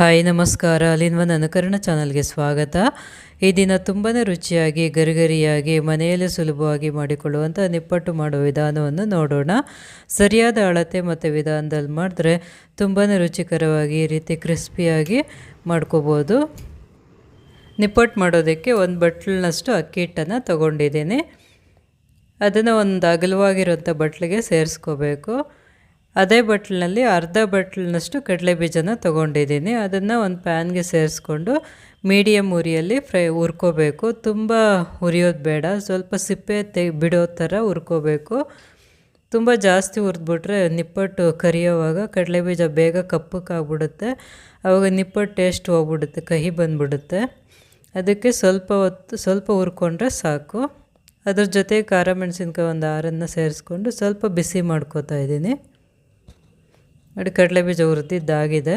Hi, ನಮಸ್ಕಾರ. ಅಲಿನ್ವನ್ ಅನುಕರಣ ಚಾನಲ್ಗೆ ಸ್ವಾಗತ. ಈ ದಿನ ತುಂಬಾ ರುಚಿಯಾಗಿ, ಗರಿಗರಿಯಾಗಿ, ಮನೆಯಲ್ಲೇ ಸುಲಭವಾಗಿ ಮಾಡಿಕೊಳ್ಳುವಂಥ ನಿಪ್ಪಟ್ಟು ಮಾಡುವ ವಿಧಾನವನ್ನು ನೋಡೋಣ. ಸರಿಯಾದ ಅಳತೆ ಮತ್ತು ವಿಧಾನದಲ್ಲಿ ಮಾಡಿದ್ರೆ ತುಂಬಾ ರುಚಿಕರವಾಗಿ, ಈ ರೀತಿ ಕ್ರಿಸ್ಪಿಯಾಗಿ ಮಾಡ್ಕೋಬೋದು. ನಿಪ್ಪಟ್ಟು ಮಾಡೋದಕ್ಕೆ ಒಂದು ಬಟ್ಲಿನಷ್ಟು ಅಕ್ಕಿ ಹಿಟ್ಟನ್ನು ತೊಗೊಂಡಿದ್ದೀನಿ. ಅದನ್ನು ಒಂದು ಅಗಲವಾಗಿರೋಂಥ ಬಟ್ಲಿಗೆ ಸೇರಿಸ್ಕೋಬೇಕು. ಅದೇ ಬಟ್ಲಿನಲ್ಲಿ ಅರ್ಧ ಬಟ್ಲಿನಷ್ಟು ಕಡಲೆ ಬೀಜನ ತೊಗೊಂಡಿದ್ದೀನಿ. ಅದನ್ನು ಒಂದು ಪ್ಯಾನ್ಗೆ ಸೇರಿಸ್ಕೊಂಡು ಮೀಡಿಯಮ್ ಉರಿಯಲ್ಲಿ ಫ್ರೈ ಹುರ್ಕೋಬೇಕು. ತುಂಬ ಹುರಿಯೋದು ಬೇಡ. ಸ್ವಲ್ಪ ಸಿಪ್ಪೆ ತೆ ಬಿಡೋ ಥರ ಹುರ್ಕೋಬೇಕು. ತುಂಬ ಜಾಸ್ತಿ ಹುರಿದ್ಬಿಟ್ರೆ ನಿಪ್ಪಟ್ಟು ಕರಿಯೋವಾಗ ಕಡಲೆ ಬೀಜ ಬೇಗ ಕಪ್ಪಕ್ಕಾಗ್ಬಿಡುತ್ತೆ ಆವಾಗ ನಿಪ್ಪಟ್ಟು ಟೇಸ್ಟ್ ಹೋಗ್ಬಿಡುತ್ತೆ, ಕಹಿ ಬಂದ್ಬಿಡುತ್ತೆ. ಅದಕ್ಕೆ ಸ್ವಲ್ಪ ಹೊತ್ತು, ಸ್ವಲ್ಪ ಹುರ್ಕೊಂಡ್ರೆ ಸಾಕು. ಅದ್ರ ಜೊತೆ ಖಾರ ಮೆಣಸಿನ್ಕಾಯಿ ಒಂದು ಆರನ್ನು ಸೇರಿಸ್ಕೊಂಡು ಸ್ವಲ್ಪ ಬಿಸಿ ಮಾಡ್ಕೋತಾ ಇದ್ದೀನಿ. ನೋಡಿ ಕಡಲೆ ಬೀಜ ಹುರಿದಿದ್ದಾಗಿದೆ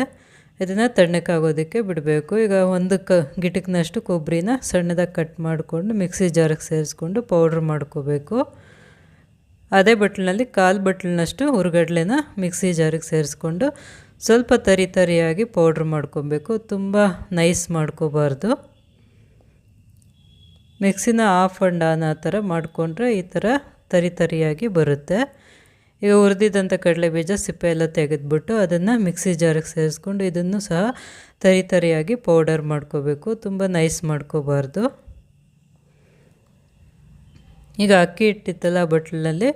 ಇದನ್ನು ತಣ್ಣಕ್ಕಾಗೋದಕ್ಕೆ ಬಿಡಬೇಕು. ಈಗ ಒಂದು ಕ ಗಿಟಕ್ನಷ್ಟು ಕೊಬ್ಬರಿನ ಸಣ್ಣದಾಗಿ ಕಟ್ ಮಾಡಿಕೊಂಡು ಮಿಕ್ಸಿ ಜಾರಿಗೆ ಸೇರಿಸ್ಕೊಂಡು ಪೌಡ್ರ್ ಮಾಡ್ಕೋಬೇಕು. ಅದೇ ಬಟ್ಲಿನಲ್ಲಿ ಕಾಲು ಬಟ್ಲಿನಷ್ಟು ಹುರುಗಡ್ಲೆನ ಮಿಕ್ಸಿ ಜಾರಿಗೆ ಸೇರಿಸ್ಕೊಂಡು ಸ್ವಲ್ಪ ತರಿ ತರಿಯಾಗಿ ಪೌಡ್ರ್ ಮಾಡ್ಕೊಬೇಕು. ತುಂಬ ನೈಸ್ ಮಾಡ್ಕೋಬಾರ್ದು. ಮಿಕ್ಸಿನ ಆಫ್ ಆ್ಯಂಡ್ ಆನ್ ಆ ಥರ ಮಾಡಿಕೊಂಡ್ರೆ ಈ ಥರ ತರಿ ತರಿಯಾಗಿ ಬರುತ್ತೆ. ಈಗ ಕಡಲೆ ಬೀಜ ಸಿಪ್ಪೆ ಎಲ್ಲ ತೆಗೆದುಬಿಟ್ಟು ಅದನ್ನು ಮಿಕ್ಸಿ ಜಾರಿಗೆ ಸೇರಿಸ್ಕೊಂಡು ಇದನ್ನು ಸಹ ತರಿ ತರಿಯಾಗಿ ಪೌಡರ್ ಮಾಡ್ಕೋಬೇಕು. ತುಂಬ ನೈಸ್ ಮಾಡ್ಕೋಬಾರ್ದು. ಈಗ ಅಕ್ಕಿ ಇಟ್ಟಿತ್ತಲ್ಲ ಬಟ್ಲಲ್ಲಿ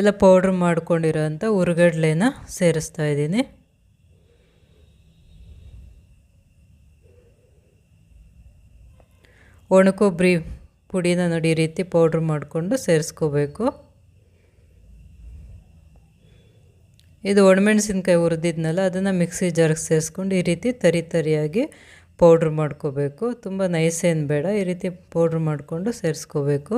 ಎಲ್ಲ ಪೌಡ್ರ್ ಮಾಡ್ಕೊಂಡಿರೋ ಅಂಥ ಸೇರಿಸ್ತಾ ಇದ್ದೀನಿ. ಒಣಕೊಬ್ಬರಿ ಪುಡಿನ ನೋಡಿ ರೀತಿ ಪೌಡ್ರ್ ಮಾಡಿಕೊಂಡು ಸೇರಿಸ್ಕೋಬೇಕು. ಇದು ಒಣಮೆಣಸಿನ್ಕಾಯಿ ಹುರಿದಿದ್ನಲ್ಲ, ಅದನ್ನು ಮಿಕ್ಸಿ ಜಾರ್ಗೆ ಸೇರಿಸ್ಕೊಂಡು ಈ ರೀತಿ ತರಿ ತರಿಯಾಗಿ ಪೌಡ್ರ್ ಮಾಡ್ಕೋಬೇಕು. ತುಂಬ ನೈಸ್ ಏನು ಬೇಡ, ಈ ರೀತಿ ಪೌಡ್ರ್ ಮಾಡಿಕೊಂಡು ಸೇರಿಸ್ಕೋಬೇಕು.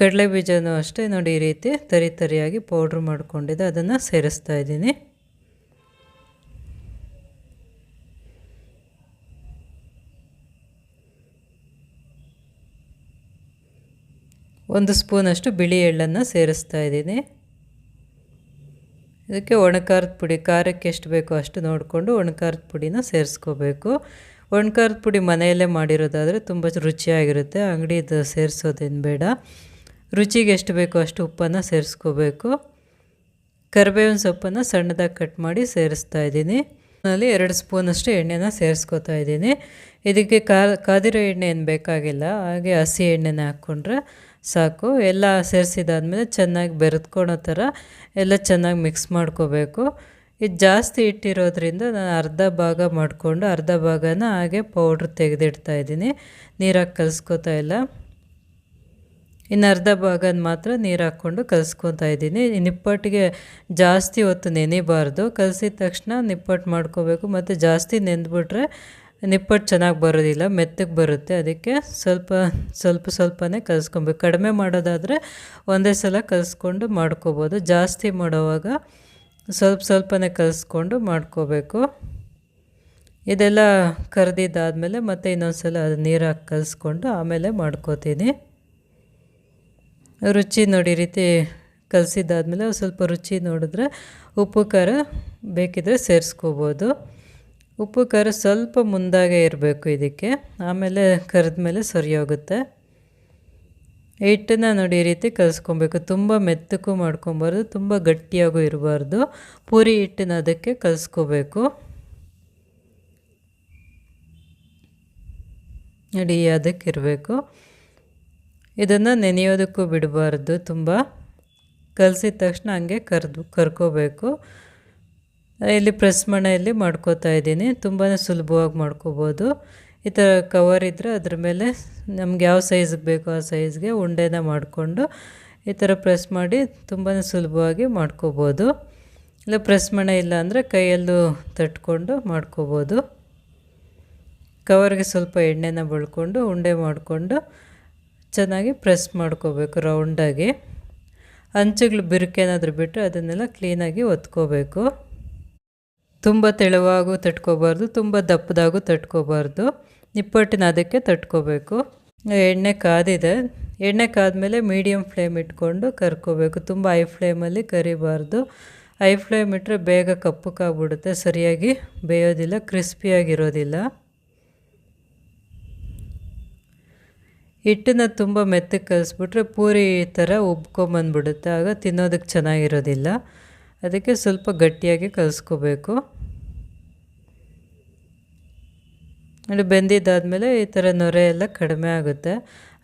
ಕಡಲೆ ಬೀಜನೂ ಅಷ್ಟೇ ನೋಡಿ ಈ ರೀತಿ ತರಿ ತರಿಯಾಗಿ ಪೌಡ್ರ್ ಮಾಡಿಕೊಂಡಿದ್ದೆ, ಅದನ್ನು ಸೇರಿಸ್ತಾ ಇದ್ದೀನಿ. ಒಂದು ಸ್ಪೂನಷ್ಟು ಬಿಳಿ ಎಳ್ಳನ್ನು ಸೇರಿಸ್ತಾ ಇದ್ದೀನಿ. ಇದಕ್ಕೆ ಒಣಖಾರದ ಪುಡಿ, ಖಾರಕ್ಕೆ ಎಷ್ಟು ಬೇಕೋ ಅಷ್ಟು ನೋಡಿಕೊಂಡು ಒಣಖಾರದ ಪುಡಿನ ಸೇರಿಸ್ಕೋಬೇಕು. ಒಣಖಾರದ ಪುಡಿ ಮನೆಯಲ್ಲೇ ಮಾಡಿರೋದಾದರೆ ತುಂಬ ರುಚಿಯಾಗಿರುತ್ತೆ. ಅಂಗಡಿದು ಸೇರಿಸೋದೇನು ಬೇಡ. ರುಚಿಗೆ ಎಷ್ಟು ಬೇಕೋ ಅಷ್ಟು ಉಪ್ಪನ್ನು ಸೇರಿಸ್ಕೋಬೇಕು. ಕರಿಬೇವಿನ ಸೊಪ್ಪನ್ನು ಸಣ್ಣದಾಗಿ ಕಟ್ ಮಾಡಿ ಸೇರಿಸ್ತಾ ಇದ್ದೀನಿ. ನಲ್ಲಿ ಎರಡು ಸ್ಪೂನಷ್ಟು ಎಣ್ಣೆನ ಸೇರಿಸ್ಕೋತಾ ಇದ್ದೀನಿ. ಇದಕ್ಕೆ ಕಾದಿರೋ ಎಣ್ಣೆ ಏನು ಬೇಕಾಗಿಲ್ಲ, ಹಾಗೆ ಹಸಿ ಎಣ್ಣೆನ ಹಾಕ್ಕೊಂಡ್ರೆ ಸಾಕು. ಎಲ್ಲ ಸೇರಿಸಿದಾದ್ಮೇಲೆ ಚೆನ್ನಾಗಿ ಬೆರೆದ್ಕೊಳೋ ಥರ ಎಲ್ಲ ಚೆನ್ನಾಗಿ ಮಿಕ್ಸ್ ಮಾಡ್ಕೋಬೇಕು. ಇದು ಜಾಸ್ತಿ ಇಟ್ಟಿರೋದ್ರಿಂದ ನಾನು ಅರ್ಧ ಭಾಗ ಮಾಡಿಕೊಂಡು ಅರ್ಧ ಭಾಗನ ಹಾಗೆ ಪೌಡ್ರ್ ತೆಗೆದಿಡ್ತಾ ಇದ್ದೀನಿ. ನೀರಾಗಿ ಕಲಿಸ್ಕೋತಾ ಇಲ್ಲ. ಇನ್ನು ಅರ್ಧ ಭಾಗನ ಮಾತ್ರ ನೀರು ಹಾಕ್ಕೊಂಡು ಕಲಿಸ್ಕೊತಾ ಇದ್ದೀನಿ. ನಿಪ್ಪಟ್ಟಿಗೆ ಜಾಸ್ತಿ ಹೊತ್ತು ನೆನಿಬಾರ್ದು. ಕಲಸಿದ ತಕ್ಷಣ ನಿಪ್ಪಟ್ಟು ಮಾಡ್ಕೋಬೇಕು. ಮತ್ತು ಜಾಸ್ತಿ ನೆಂದ್ಬಿಟ್ರೆ ನಿಪ್ಪಟ್ಟು ಚೆನ್ನಾಗಿ ಬರೋದಿಲ್ಲ, ಮೆತ್ತಗೆ ಬರುತ್ತೆ. ಅದಕ್ಕೆ ಸ್ವಲ್ಪ ಸ್ವಲ್ಪ ಸ್ವಲ್ಪನೇ ಕಲಿಸ್ಕೊಬೇಕು. ಕಡಿಮೆ ಮಾಡೋದಾದರೆ ಒಂದೇ ಸಲ ಕಲಿಸ್ಕೊಂಡು ಮಾಡ್ಕೋಬೋದು. ಜಾಸ್ತಿ ಮಾಡೋವಾಗ ಸ್ವಲ್ಪ ಸ್ವಲ್ಪನೇ ಕಲಿಸ್ಕೊಂಡು ಮಾಡ್ಕೋಬೇಕು. ಇದೆಲ್ಲ ಕರೆದಿದ್ದಾದಮೇಲೆ ಮತ್ತೆ ಇನ್ನೊಂದು ಸಲ ಅದು ಹಾಕಿ ಕಲಿಸ್ಕೊಂಡು ಆಮೇಲೆ ಮಾಡ್ಕೋತೀನಿ. ರುಚಿ ನೋಡಿ ರೀತಿ ಕಲಸಿದ್ದಾದಮೇಲೆ ಸ್ವಲ್ಪ ರುಚಿ ನೋಡಿದ್ರೆ ಉಪ್ಪು, ಖಾರ ಬೇಕಿದ್ರೆ ಸೇರಿಸ್ಕೋಬೋದು. ಉಪ್ಪು, ಖಾರ ಸ್ವಲ್ಪ ಮುಂದಾಗೆ ಇರಬೇಕು ಇದಕ್ಕೆ. ಆಮೇಲೆ ಕರೆದ ಮೇಲೆ ಸರಿ ಹೋಗುತ್ತೆ ಹಿಟ್ಟನ್ನು ನೋಡಿ ಈ ರೀತಿ ಕಲಿಸ್ಕೊಬೇಕು. ತುಂಬ ಮೆತ್ತಕ್ಕೂ ಮಾಡ್ಕೊಬಾರ್ದು, ತುಂಬ ಗಟ್ಟಿಯಾಗೂ ಇರಬಾರ್ದು. ಪೂರಿ ಹಿಟ್ಟನ್ನು ಅದಕ್ಕೆ ಕಲಿಸ್ಕೋಬೇಕು. ನೋಡಿ ಅದಕ್ಕೆ ಇರಬೇಕು. ಇದನ್ನು ನೆನೆಯೋದಕ್ಕೂ ಬಿಡಬಾರ್ದು. ತುಂಬ ಕಲಸಿದ ತಕ್ಷಣ ಹಂಗೆ ಕರೆದು ಕರ್ಕೋಬೇಕು. ಇಲ್ಲಿ ಪ್ರೆಸ್ ಮಣೆಯಲ್ಲಿ ಮಾಡ್ಕೋತಾ ಇದ್ದೀನಿ. ತುಂಬಾ ಸುಲಭವಾಗಿ ಮಾಡ್ಕೋಬೋದು. ಈ ಥರ ಕವರ್ ಇದ್ದರೆ ಅದ್ರ ಮೇಲೆ ನಮ್ಗೆ ಯಾವ ಸೈಜ್ಗೆ ಬೇಕೋ ಆ ಸೈಜ್ಗೆ ಉಂಡೆನ ಮಾಡಿಕೊಂಡು ಈ ಥರ ಪ್ರೆಸ್ ಮಾಡಿ ತುಂಬಾ ಸುಲಭವಾಗಿ ಮಾಡ್ಕೋಬೋದು. ಇಲ್ಲ ಪ್ರೆಸ್ ಮಣೆ ಇಲ್ಲ ಅಂದರೆ ಕೈಯಲ್ಲೂ ತಟ್ಕೊಂಡು ಮಾಡ್ಕೋಬೋದು. ಕವರ್ಗೆ ಸ್ವಲ್ಪ ಎಣ್ಣೆನ ಬಳ್ಕೊಂಡು ಉಂಡೆ ಮಾಡಿಕೊಂಡು ಚೆನ್ನಾಗಿ ಪ್ರೆಸ್ ಮಾಡ್ಕೋಬೇಕು ರೌಂಡಾಗಿ. ಅಂಚುಗಳು ಬಿರುಕೇನಾದರೂ ಬಿಟ್ಟರೆ ಅದನ್ನೆಲ್ಲ ಕ್ಲೀನಾಗಿ ಒತ್ಕೋಬೇಕು. ತುಂಬ ತೆಳುವಾಗೂ ತಟ್ಕೋಬಾರ್ದು, ತುಂಬ ದಪ್ಪದಾಗೂ ತಟ್ಕೋಬಾರ್ದು. ನಿಪ್ಪಟ್ಟಿನ ಅದಕ್ಕೆ ತಟ್ಕೋಬೇಕು. ಎಣ್ಣೆ ಕಾದಿದೆ. ಎಣ್ಣೆ ಕಾದ್ಮೇಲೆ ಮೀಡಿಯಮ್ ಫ್ಲೇಮ್ ಇಟ್ಕೊಂಡು ಕರ್ಕೋಬೇಕು. ತುಂಬ ಹೈ ಫ್ಲೇಮಲ್ಲಿ ಕರಿಬಾರ್ದು. ಐ ಫ್ಲೇಮ್ ಇಟ್ಟರೆ ಬೇಗ ಕಪ್ಪಕ್ಕಾಗ್ಬಿಡುತ್ತೆ ಸರಿಯಾಗಿ ಬೇಯೋದಿಲ್ಲ, ಕ್ರಿಸ್ಪಿಯಾಗಿರೋದಿಲ್ಲ. ಹಿಟ್ಟನ್ನ ತುಂಬ ಮೆತ್ತಗೆ ಕಲಿಸ್ಬಿಟ್ರೆ ಪೂರಿ ಥರ ಉಬ್ಕೊಂಬಂದ್ಬಿಡುತ್ತೆ. ಆಗ ತಿನ್ನೋದಕ್ಕೆ ಚೆನ್ನಾಗಿರೋದಿಲ್ಲ. ಅದಕ್ಕೆ ಸ್ವಲ್ಪ ಗಟ್ಟಿಯಾಗಿ ಕಲಿಸ್ಕೋಬೇಕು. ಅಲ್ಲಿ ಬೆಂದಿದ್ದಾದಮೇಲೆ ಈ ಥರ ನೊರೆ ಎಲ್ಲ ಕಡಿಮೆ ಆಗುತ್ತೆ.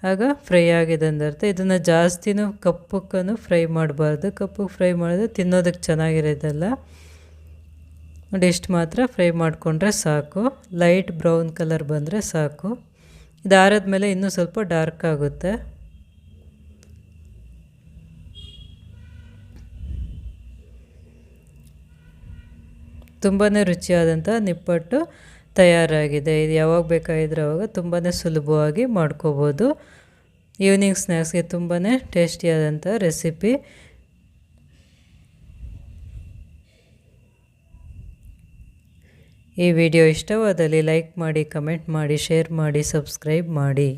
ಆಗ ಫ್ರೈ ಆಗಿದೆ ಅಂದರ್ಥ ಇದನ್ನು ಜಾಸ್ತಿನೂ ಕಪ್ಪಕ್ಕೂ ಫ್ರೈ ಮಾಡಬಾರ್ದು. ಕಪ್ಪಗೆ ಫ್ರೈ ಮಾಡಿದ್ರೆ ತಿನ್ನೋದಕ್ಕೆ ಚೆನ್ನಾಗಿರೋದಲ್ಲ. ನೋಡಿ ಇಷ್ಟು ಮಾತ್ರ ಫ್ರೈ ಮಾಡಿಕೊಂಡ್ರೆ ಸಾಕು. ಲೈಟ್ ಬ್ರೌನ್ ಕಲರ್ ಬಂದರೆ ಸಾಕು. ಇದಾರದ ಮೇಲೆ ಇನ್ನೂ ಸ್ವಲ್ಪ ಡಾರ್ಕ್ ಆಗುತ್ತೆ. ತುಂಬಾ ರುಚಿಯಾದಂಥ ನಿಪ್ಪಟ್ಟು ತಯಾರಾಗಿದೆ. ಇದು ಯಾವಾಗ ಬೇಕಾಗಿದ್ರೆ ಅವಾಗ ತುಂಬಾ ಸುಲಭವಾಗಿ ಮಾಡ್ಕೋಬೋದು. ಈವ್ನಿಂಗ್ ಸ್ನ್ಯಾಕ್ಸ್ಗೆ ತುಂಬಾ ಟೇಸ್ಟಿಯಾದಂಥ ರೆಸಿಪಿ ಈ ವಿಡಿಯೋ ಇಷ್ಟವಾದಲ್ಲಿ ಲೈಕ್ ಮಾಡಿ ಕಮೆಂಟ್ ಮಾಡಿ ಶೇರ್ ಮಾಡಿ ಸಬ್ಸ್ಕ್ರೈಬ್ ಮಾಡಿ.